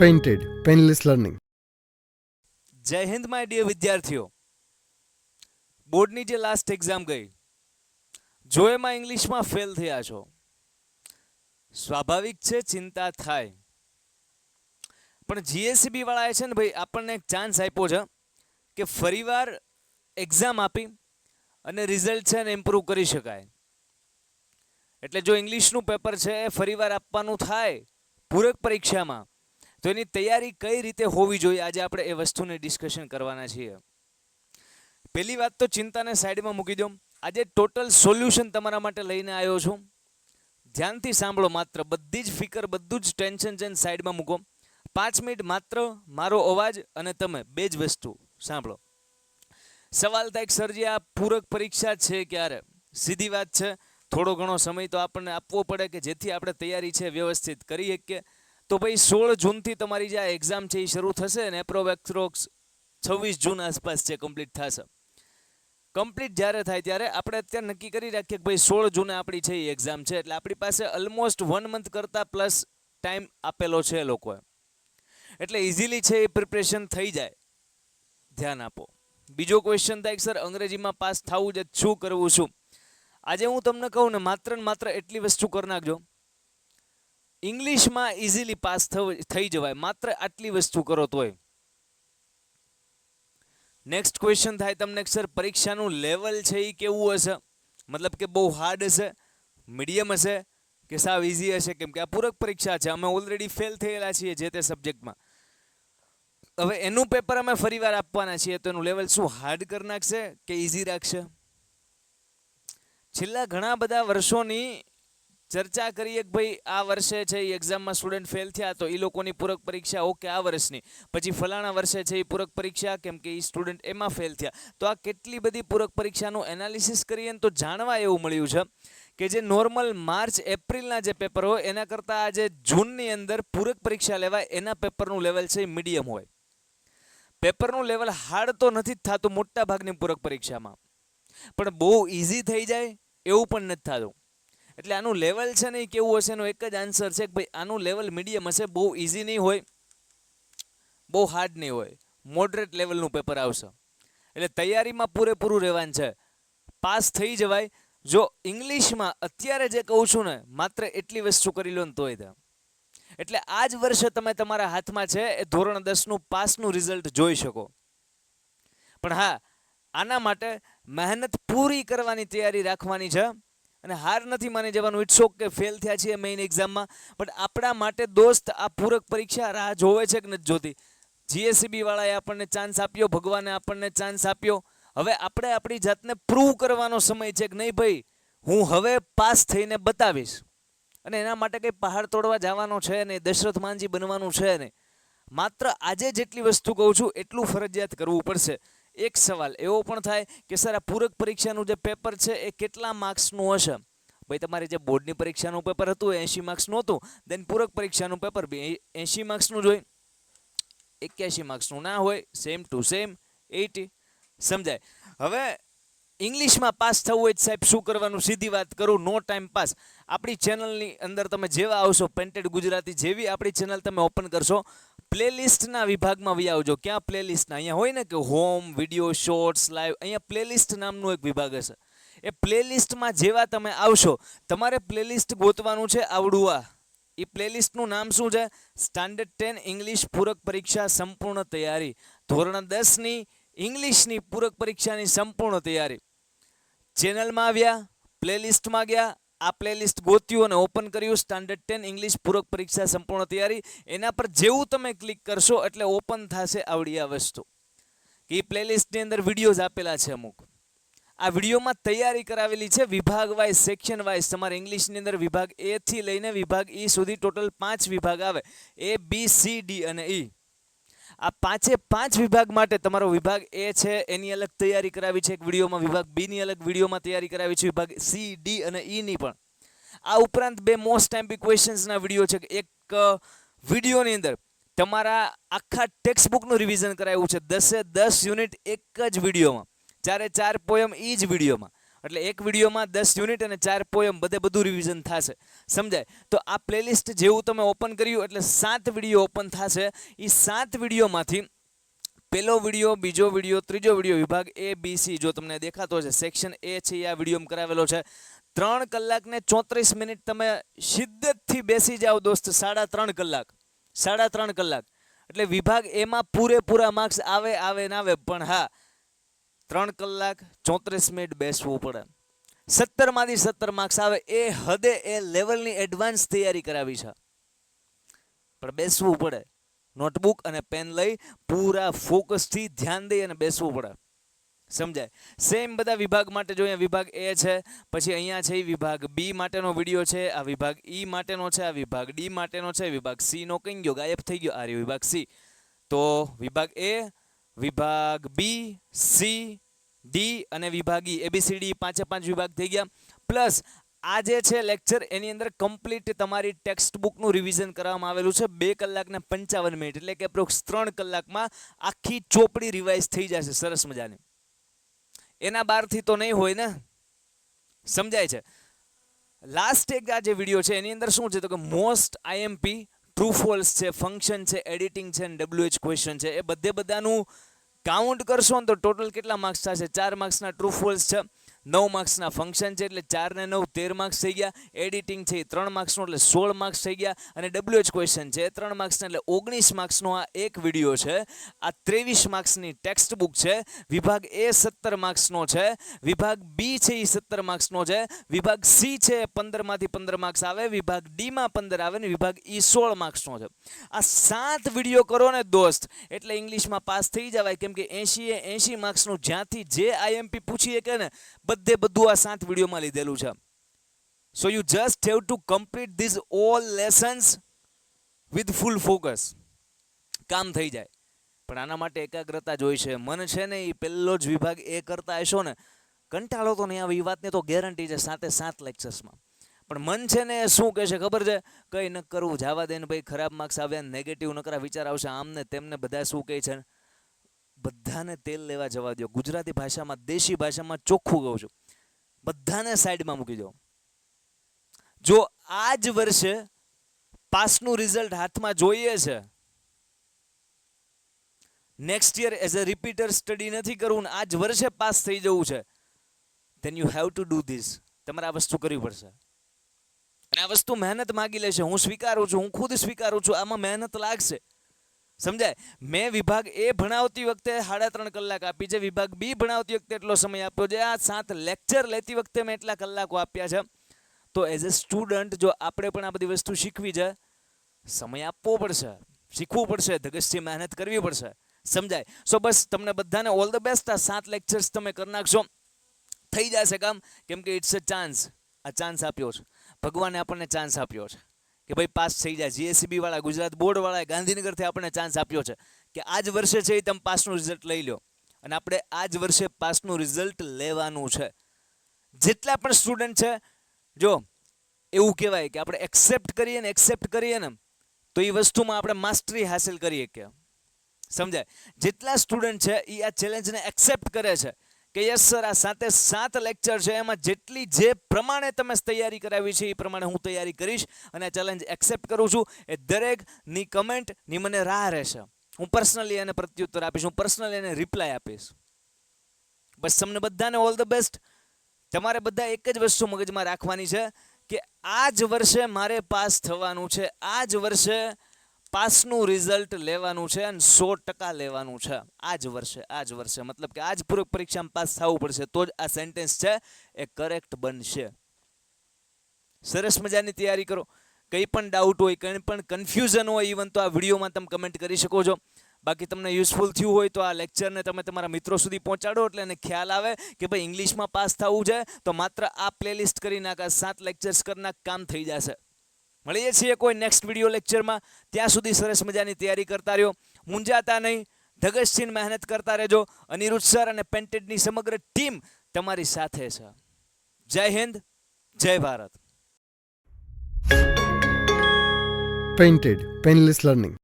Painted, painless learning જય Hind my dear વિદ્યાર્થીઓ. બોર્ડની જે લાસ્ટ એક્ઝામ ગઈ જો એમાં ઇંગ્લિશમાં ફેલ થયા છો. સ્વાભાવિક છે ચિંતા થાય. પણ જીએસસીબી વાળાએ છે ને ભાઈ આપણને એક ચાન્સ આપ્યો છે કે ફરીવાર એક્ઝામ આપી અને રિઝલ્ટ છે ને ઇમ્પ્રૂવ કરી શકાય. એટલે જો ઇંગ્લિશનું પેપર છે એ ફરીવાર આપવાનું થાય પૂરક પરીક્ષામાં તો એની તૈયારી કઈ રીતે હોવી જોઈએ? આજે આપણે એ વસ્તુને ડિસ્કશન કરવાના છીએ. પહેલી વાત તો ચિંતાને સાઈડમાં મૂકી દો આજે ટોટલ સોલ્યુશન તમારા માટે લઈને આવ્યો છું. ધ્યાનથી સાંભળો માત્ર, બધી જ ફિકર, બધું જ ટેન્શન છે ને સાઈડમાં મૂકો. પાંચ મિનિટ માત્ર મારો અવાજ અને તમે, બે જ વસ્તુ. સાંભળો. સવાલ થાય સરજી આ પૂરક પરીક્ષા છે ક્યારે? સીધી વાત છે. થોડો ઘણો સમય તો આપણને આપવો પડે કે જેથી આપણે તૈયારી છે વ્યવસ્થિત કરી શકીએ. તો ભાઈ સોળ જૂનથી તમારી જે આ એક્ઝામ છે એ શરૂ થશે ને એપ્રોવેક્સરોક્સ છવ્વીસ જૂન આસપાસ છે કમ્પ્લીટ થશે. કમ્પ્લીટ જ્યારે થાય ત્યારે આપણે અત્યારે નક્કી કરી રાખીએ કે ભાઈ સોળ જૂને આપણી છે એ એક્ઝામ છે, એટલે આપણી પાસે ઓલમોસ્ટ વન મંથ કરતાં પ્લસ ટાઈમ આપેલો છે એ લોકોએ. એટલે ઇઝીલી છે એ પ્રિપરેશન થઈ જાય. ધ્યાન આપો. બીજો ક્વેશ્ચન થાય સર અંગ્રેજીમાં પાસ થવું જ શું કરવું શું આજે હું તમને કહું ને, માત્ર ને માત્ર એટલી વસ્તુ કરી નાખજો. ઇંગ્લિશમાં ઇઝીલી પાસ થઈ જવાય. માત્ર આટલી વસ્તુ કરો તોય. નેક્સ્ટ ક્વેશ્ચન થાય તમને સર પરીક્ષાનું લેવલ છે એ કેવું હશે? મતલબ કે બહુ હાર્ડ હશે? મીડિયમ હશે? કે સાવ ઇઝી હશે? કેમ કે આ પૂરક પરીક્ષા છે. અમે ઓલરેડી ફેલ થયેલા છીએ જે તે સબ્જેક્ટમાં હવે એનું પેપર અમે ફરીવાર આપવાના છીએ. તો એનું લેવલ શું હાર્ડ કરી નાખશે કે ઇઝી રાખશે? છેલ્લા ઘણા બધા વર્ષોની ચર્ચા કરીએ કે ભાઈ આ વર્ષે છે એ એક્ઝામમાં સ્ટુડન્ટ ફેલ થયા તો એ લોકોની પૂરક પરીક્ષા ઓકે આ વર્ષની. પછી ફલાણા વર્ષે છે એ પૂરક પરીક્ષા કેમ કે એ સ્ટુડન્ટ એમાં ફેલ થયા. તો આ કેટલી બધી પૂરક પરીક્ષાનું એનાલિસિસ કરીએ તો જાણવા એવું મળ્યું છે કે જે નોર્મલ માર્ચ, એપ્રિલના જે પેપર હોય એના કરતાં આજે જૂનની અંદર પૂરક પરીક્ષા લેવાય એના પેપરનું લેવલ છે એ મીડિયમ હોય. પેપરનું લેવલ હાર્ડ તો નથી જ થતું મોટા ભાગની પૂરક પરીક્ષામાં. પણ બહુ ઇઝી થઈ જાય એવું પણ નથી થતું. એટલે આનું લેવલ છે ને એ કેવું હશે એનો એક જ આન્સર છે કે ભાઈ આનું લેવલ મીડિયમ હશે, બહુ ઇઝી નહીં હોય, બહુ હાર્ડ નહીં હોય. મોડરેટ લેવલનું પેપર આવશે. એટલે તૈયારીમાં પૂરેપૂરું રહેવાનું છે. પાસ થઈ જવાય. જો ઇંગ્લિશમાં અત્યારે જે કહું છું ને, માત્ર એટલી વસ્તુ કરી લો ને તોય તે એટલે આ જ વર્ષે તમે તમારા હાથમાં છે એ ધોરણ દસનું પાસનું રિઝલ્ટ જોઈ શકો. પણ હા, આના માટે મહેનત પૂરી કરવાની તૈયારી રાખવાની છે. અને હાર નથી માની જવાનું. ઇટ્સ ઓકે ફેલ થયા છીએ મેઇન એક્ઝામમાં પણ આપણા માટે દોસ્ત, આ પૂરક પરીક્ષા રાહ જોવે છે કે નથી જોતી? જીએસસીબી વાળાએ આપણને ચાન્સ આપ્યો, ભગવાને આપણને ચાન્સ આપ્યો. હવે આપણે આપણી જાતને પ્રૂવ કરવાનો સમય છે કે નહીં ભાઈ? હું હવે પાસ થઈને બતાવીશ. અને એના માટે કંઈ પહાડ તોડવા જવાનો છે નહીં, દશરથ માનજી બનવાનું છે નહીં. માત્ર આજે જેટલી વસ્તુ કહું છું, એટલું ફરજિયાત કરવું પડશે. એક સવાલ એવો પણ થાય કે સર, આ પૂરક પરીક્ષાનું જે પેપર છે એ કેટલા માર્ક્સનું હશે? ભાઈ, તમારી જે બોર્ડની પરીક્ષાનું પેપર હતું એંશી માર્ક્સનું હતું. દેન પૂરક પરીક્ષાનું પેપર બી એંશી માર્ક્સનું જ હોય. એક્યાસી માર્ક્સનું ના હોય. સેમ ટુ સેમ એટી સમજાય. હવે ઇંગ્લિશમાં પાસ થવું હોય સાહેબ શું કરવાનું? સીધી વાત કરું. નો ટાઈમ પાસ આપણી ચેનલની અંદર તમે જેવા આવશો પેન્ટેડ ગુજરાતી જેવી આપણી ચેનલ તમે ઓપન કરશો પ્લેલિસ્ટના વિભાગમાં વી આવજો. ક્યાં પ્લેલિસ્ટના? અહીંયા હોય ને કે હોમ, વીડિયો, શોર્ટ્સ, લાઈવ. અહીંયા પ્લેલિસ્ટ નામનો એક વિભાગ હશે. એ પ્લેલિસ્ટમાં જેવા તમે આવશો, તમારે પ્લેલિસ્ટ ગોતવાનું છે આવડું આ એ પ્લેલિસ્ટનું નામ શું છે? સ્ટાન્ડર્ડ ટેન ઇંગ્લિશ પૂરક પરીક્ષા સંપૂર્ણ તૈયારી. ધોરણ દસની ઇંગ્લિશની પૂરક પરીક્ષાની સંપૂર્ણ તૈયારી. ચેનલમાં આવ્યા, પ્લેલિસ્ટમાં ગયા આ પ્લેલિસ્ટ ગોત્યું અને ઓપન કર્યું. સ્ટાન્ડર્ડ ટેન ઇંગ્લિશ પૂરક પરીક્ષા સંપૂર્ણ તૈયારી. એના પર જેવું તમે ક્લિક કરશો એટલે ઓપન થશે આવડી આ વસ્તુ. એ પ્લેલિસ્ટની અંદર વિડીયોઝ આપેલા છે અમુક. આ વિડીયોમાં તૈયારી કરાવેલી છે વિભાગ વાઇઝ સેક્શન વાઇઝ તમારે ઇંગ્લિશની અંદર વિભાગ એથી લઈને વિભાગ ઈ સુધી ટોટલ પાંચ વિભાગ આવે. એ બી સી ડી અને ઈ આ પાંચે પાંચ વિભાગ માટે તમારો વિભાગ એ છે, એની અલગ તૈયારી કરાવી છે એક વિડીયોમાં, વિભાગ બીની અલગ વિડીયોમાં તૈયારી કરાવી છે, વિભાગ સી, ડી અને ઈની પણ. આ ઉપરાંત બે મોસ્ટ ટાઈમ ક્વેશ્ચન્સના વીડિયો છે એક વિડીયોની અંદર તમારા આખા ટેક્સ્ટબુકનું રિવિઝન કરાવ્યું છે, દસે દસ યુનિટ એક જ વિડીયોમાં. ચારે ચાર પોયમ એ જ વિડીયોમાં. એટલે એક વિડીયોમાં દસ યુનિટ અને ચાર પોયમ બધે બધું રિવિઝન થશે. સમજાય? તો આ પ્લેલિસ્ટ જેવું તમે ઓપન કર્યું એટલે સાત વીડિયો ઓપન થશે. એ સાત વિડીયોમાંથી પહેલો વીડિયો, બીજો વીડિયો, ત્રીજો વીડિયો વિભાગ એ બી સી જો તમને દેખાતો છે સેક્શન એ છે એ આ વિડીયોમાં કરાવેલો છે. ત્રણ કલાક ને ચોત્રીસ મિનિટ તમે શિદ્દતથી બેસી જાઓ દોસ્ત, સાડા ત્રણ કલાક. સાડા ત્રણ કલાક. એટલે વિભાગ એમાં પૂરેપૂરા માર્ક્સ આવે આવે ના આવે. પણ હા ત્રણ કલાક ચોત્રીસ મિનિટ બેસવું પડે. સત્તરમાંથી સત્તર માર્ક્સ આવે, એ હદે એ લેવલની એડવાન્સ તૈયારી કરાવી છે. પણ બેસવું પડે. નોટબુક અને પેન લઈ પૂરા ફોકસથી ધ્યાન દઈ અને બેસવું પડે. સમજાય? સેમ બધા વિભાગ માટે જો અહીંયા વિભાગ એ છે, પછી અહીંયા છે એ વિભાગ બી માટેનો વીડિયો છે, આ વિભાગ ઈ માટેનો છે, આ વિભાગ ડી માટેનો છે, વિભાગ સી નો કઈ ગયો? ગાયબ થઈ ગયો. આ વિભાગ સી તો વિભાગ એ વિભાગ બી સી ડી અને વિભાગ એબીસીડી પાંચે પાંચ વિભાગ થઈ ગયા. પ્લસ આ જે છે લેક્ચર એની અંદર કમ્પ્લીટ તમારી ટેક્સ્ટ બુકનું રિવિઝન કરવામાં આવેલું છે. બે કલાક ને પંચાવન મિનિટ, એટલે કે એપ્રોક્સ ત્રણ કલાકમાં આખી ચોપડી રિવાઇઝ થઈ જશે સરસ મજાની. એના બારથી તો નહીં હોય ને? સમજાય છે? લાસ્ટ એક આ જે વીડિયો છે, એની અંદર શું છે તો કે મોસ્ટ આઈએમપી ટ્રુ ફોલ્સ છે ફંક્શન છે એડિટિંગ છે ડબ્લ્યુએચ ક્વેશ્ચન છે. એ બધે બધાનું કાઉન્ટ કરશો ને તો ટોટલ કેટલા માર્ક્સ થશે? ચાર માર્ક્સના ટ્રુ ફોલ્સ છે. નવ માર્ક્સના ફંક્શન છે એટલે ચાર ને નવ તેર માર્ક્સ થઈ ગયા. એડિટિંગ છે ત્રણ માર્ક્સનો એટલે સોળ માર્ક્સ થઈ ગયા. અને ડબલ્યુ એચ ક્વેશ્ચન છે ત્રણ માર્ક્સના એટલે ઓગણીસ માર્ક્સનો આ એક વીડિયો છે. આ ત્રેવીસ માર્ક્સની ટેક્સ્ટ બુક છે. વિભાગ એ સત્તર માર્ક્સનો છે. વિભાગ બી છે એ સત્તર માર્ક્સનો છે. વિભાગ સી છે પંદરમાંથી પંદર માર્ક્સ આવે. વિભાગ ડીમાં પંદર આવે ને વિભાગ ઈ સોળ માર્ક્સનો છે. આ સાત વીડિયો કરો ને દોસ્ત. એટલે ઇંગ્લિશમાં પાસ થઈ જવાય. કેમ કે એ એંશી માર્ક્સનું જ્યાંથી જે આઈએમપી પૂછીએ કે ને બધે બધું આ સાત વિડીયોમાં લીધેલું છે. So you just have to complete this all lessons with full focus કામ થઈ જાય. પણ આના માટે એકાગ્રતા જોઈ છે. મન છે ને એ પહેલો જ વિભાગ એ કરતા હશો ને, કંટાળો તો નહીં આવે. એ વાતની તો ગેરંટી છે સાતે સાત લેક્ચર્સમાં પણ મન છે ને શું કહે છે ખબર છે? કંઈ ન કરવું. જવા દે ને ભાઈ, ખરાબ માર્ક્સ આવ્યા નેગેટિવ નકરા વિચાર આવશે. આમને તેમને બધા શું કહે છે? બધાને તેલ લેવા જવા દો ગુજરાતી ભાષામાં, દેશી ભાષામાં ચોખ્ખું કહું છું. બધાને સાઈડમાં મૂકી દો. જો આ જ વર્ષે પાસનું રિઝલ્ટ હાથમાં જોઈએ છે next year as a repeater study નથી કરવું ને આ જ વર્ષે પાસ થઈ જવું છે then you have to do this તમારે આ વસ્તુ કરવી પડશે. અને આ વસ્તુ મહેનત માગી લેશે. હું સ્વીકારું છું, હું ખુદ સ્વીકારું છું, આમાં મહેનત લાગશે. સમજાય? મેં વિભાગ એ ભણાવતી વખતે સાડા ત્રણ કલાક આપી છે. વિભાગ બી ભણાવતી વખતે એટલો સમય આપ્યો છે. આ સાત લેક્ચર લેતી વખતે મેં એટલા કલાકો આપ્યા છે. તો એઝ અ સ્ટુડન્ટ જો આપણે પણ આ બધી વસ્તુ શીખવી છે, સમય આપવો પડશે. શીખવું પડશે. ધગસથી મહેનત કરવી પડશે. સમજાય? સો બસ તમને બધાને ઓલ ધ બેસ્ટ આ સાત લેક્ચર્સ તમે કરી નાખશો. થઈ જશે કામ. કેમ કે ઇટ્સ અ ચાન્સ આ ચાન્સ આપ્યો છે. ભગવાને આપણને ચાન્સ આપ્યો છે. કે ભાઈ પાસ થઈ જાય. જીએસસીબી વાળા, ગુજરાત બોર્ડ વાળા ગાંધીનગરથી આપણને ચાન્સ આપ્યો છે કે આ જ વર્ષે છે એ તમે પાસનું રિઝલ્ટ લઈ લો. અને આપણે આ જ વર્ષે પાસનું રિઝલ્ટ લેવાનું છે. જેટલા પણ સ્ટુડન્ટ છે, જો એવું કહેવાય કે આપણે એક્સેપ્ટ કરીએ ને એક્સેપ્ટ કરીએ ને, તો એ વસ્તુમાં આપણે માસ્ટરી હાસિલ કરીએ કે. સમજાય? જેટલા સ્ટુડન્ટ છે એ આ ચેલેન્જને એક્સેપ્ટ કરે છે. કે યસ સર, આ સાતે સાત લેક્ચર છે. એમાં જેટલી જે પ્રમાણે તમે તૈયારી કરાવી છે, એ પ્રમાણે હું તૈયારી કરીશ અને ચેલેન્જ એક્સેપ્ટ કરું છું. એ દરેકની કમેન્ટની મને રાહ રહેશે. હું પર્સનલી એને પ્રત્યુત્તર આપીશ. હું પર્સનલી એને રિપ્લાય આપીશ. બસ તમને બધાને ઓલ ધ બેસ્ટ તમારે બધા એક જ વસ્તુ મગજમાં રાખવાની છે કે આ જ વર્ષે મારે પાસ થવાનું છે. આ જ વર્ષે પાસનું રિઝલ્ટ લેવાનું છે અને સો ટકા લેવાનું છે. આ જ વર્ષે આ જ વર્ષે. મતલબ કે આ જ પૂરક પરીક્ષામાં પાસ થવું પડશે. તો જ આ સેન્ટેન્સ છે એ કરેક્ટ બનશે. સરસ મજાની તૈયારી કરો. કંઈ પણ ડાઉટ હોય, કંઈ પણ કન્ફ્યુઝન હોય ઇવન તો આ વિડીયોમાં તમે કમેન્ટ કરી શકો છો. બાકી તમને યુઝફુલ થયું હોય તો આ લેક્ચરને તમે તમારા મિત્રો સુધી પહોંચાડો એટલે એને ખ્યાલ આવે કે ભાઈ ઇંગ્લિશમાં પાસ થવું છે, તો માત્ર આ પ્લેલિસ્ટ કરી નાખા સાત લેક્ચર્સ કરી નાખ, કામ થઈ જશે. મળીએ છીએ કોઈ નેક્સ્ટ વીડિયો લેક્ચરમાં ત્યાં સુધી સરસ મજાની તૈયારી કરતા રહ્યો. મૂંઝાતા નહીં ધગશથી મહેનત કરતા રહેજો. અનિરુદ્ધ સર અને પેન્ટેડની સમગ્ર ટીમ તમારી સાથે છે. જય હિન્દ, જય ભારત. Painted painless Learning.